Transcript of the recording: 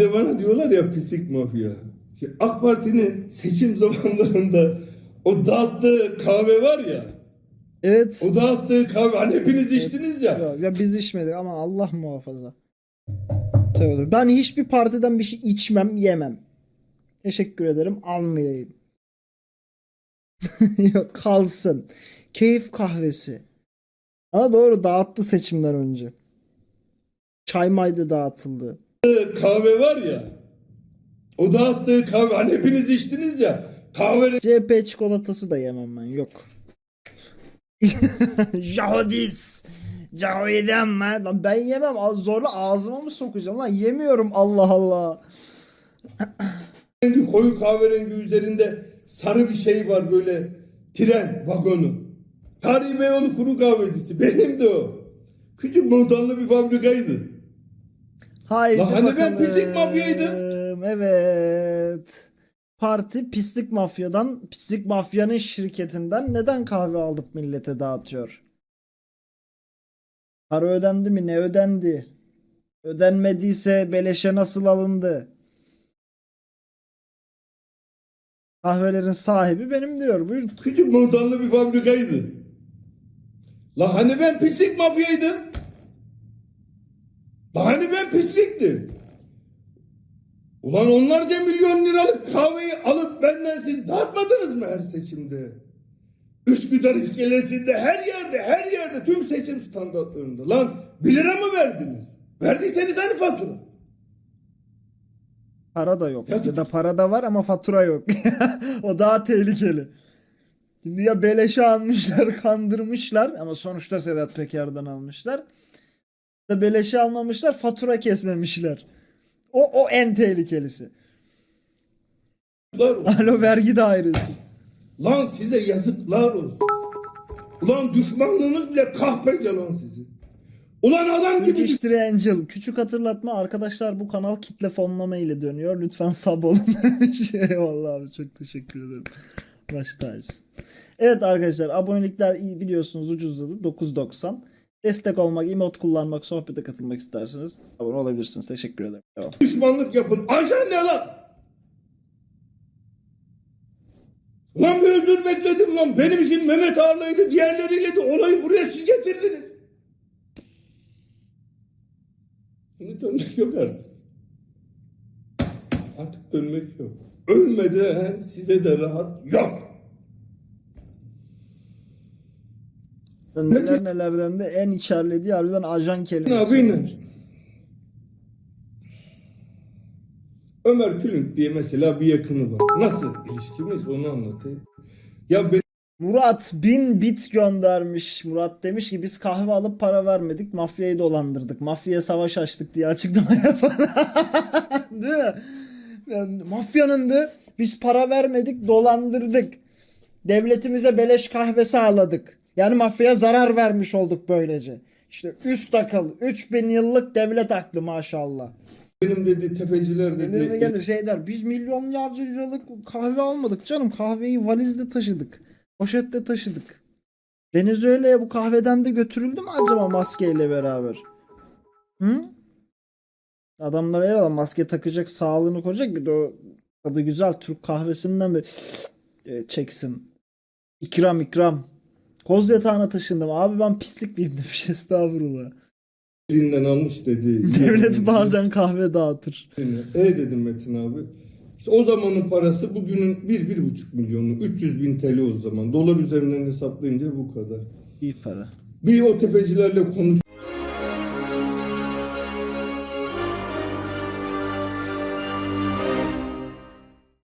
de bana diyorlar ya pislik mafya. Ya AK Parti'nin seçim zamanlarında o dağıttığı kahve var ya. Evet. O dağıttığı kahve hani hepiniz içtiniz ya. Ya, ya biz içmedik ama Allah muhafaza. Tövbe. Ben hiçbir partiden bir şey içmem, yemem. Teşekkür ederim. Almayayım. Yok kalsın. Keyif kahvesi. Ama doğru dağıttı seçimden önce. Çay maydı dağıtıldı. Kahve var ya. O dağıttığı kahve hani hepiniz içtiniz ya. Kahve CHP çikolatası da yemem ben. Yok. Jahodis. Jahodiden mi? Lan ben yemem. Zorla ağzıma mı sokacağım lan? Yemiyorum Allah Allah. rengi koyu kahverengi üzerinde sarı bir şey var böyle tren vagonu. Tarihi Beyoğlu kuru kahvecisi. Benim de o. Küçük montanlı bir fabrikaydı. Haydi Lan hani ben pislik mafyaydım? Evet. Parti pislik mafyadan, pislik mafyanın şirketinden neden kahve alıp millete dağıtıyor? Para ödendi mi? Ne ödendi? Ödenmediyse beleşe nasıl alındı? Kahvelerin sahibi benim diyor. Buyurun. Küçük montanlı bir fabrikaydı. La hani ben pislik mafyaydım? Hani ben pisliktim? Ulan onlarca milyon liralık kahveyi alıp benden siz dağıtmadınız mı her seçimde? Üsküdar iskelesinde her yerde her yerde tüm seçim standartlarında. Lan 1 lira mı verdiniz? Verdiyseniz hani fatura? Para da yok. Yazık. Ya da para da var ama fatura yok. O daha tehlikeli. Şimdi ya beleşe almışlar, kandırmışlar ama sonuçta Sedat Peker'den almışlar. Da beleşe almamışlar, fatura kesmemişler. O o en tehlikelisi. Alo vergi dairesi. Lan size yazıklar olsun. Ulan düşmanlığınız bile kahpece lan sizi. Ulan adam gibi Illustrator Angel. Küçük hatırlatma arkadaşlar bu kanal kitle fonlama ile dönüyor. Lütfen sub olun. Eyvallah abi çok teşekkür ederim. Baş tacısın. Evet arkadaşlar abonelikler iyi biliyorsunuz ucuzladı. 9.90. Destek olmak, emot kullanmak, sohbete katılmak isterseniz abone olabilirsiniz. Teşekkür ederim. Devam. düşmanlık yapın. Ajan ne lan? Lan bir özür bekledim lan. Benim işim Mehmet Ağar'laydı. Diğerleriyle de olayı buraya siz getirdiniz. Şimdi dönmek yok artık. Artık dönmek yok. Ölmeden size de rahat yok. Neler nelerden de en içerlediği harbiden ajan kelimesi. yapayım? Ömer Külünk diye mesela bir yakını var. Nasıl ilişkimiz onu anlatayım. Ya ben Murat bin bit göndermiş. Murat demiş ki biz kahve alıp para vermedik. Mafyayı dolandırdık. Mafyaya savaş açtık diye açıklama yapan. Değil mi? Yani mafyanın da biz para vermedik dolandırdık. Devletimize beleş kahve sağladık. Yani mafyaya zarar vermiş olduk böylece. İşte üst akıl 3000 yıllık devlet aklı maşallah. benim dedi tefeciler dedi. Gelir gelir şey der. Biz milyonlarca liralık kahve almadık canım. Kahveyi valizde taşıdık. Poşette taşıdık. Venezuela'ya bu kahveden de götürüldü mü acaba maskeyle beraber? Hı? Adamlar eyvallah maske takacak, sağlığını koruyacak. Bir de o tadı güzel Türk kahvesinden bir e, çeksin. İkram ikram. Koz yatağına taşındım. Abi ben pislik miyim demiş. Estağfurullah. Birinden almış dedi. Devlet bazen kahve dağıtır. E dedim Metin abi. İşte o zamanın parası bugünün bir, bir buçuk milyonu. 300 bin TL o zaman. Dolar üzerinden hesaplayınca bu kadar. İyi para. Bir o tefecilerle konuş.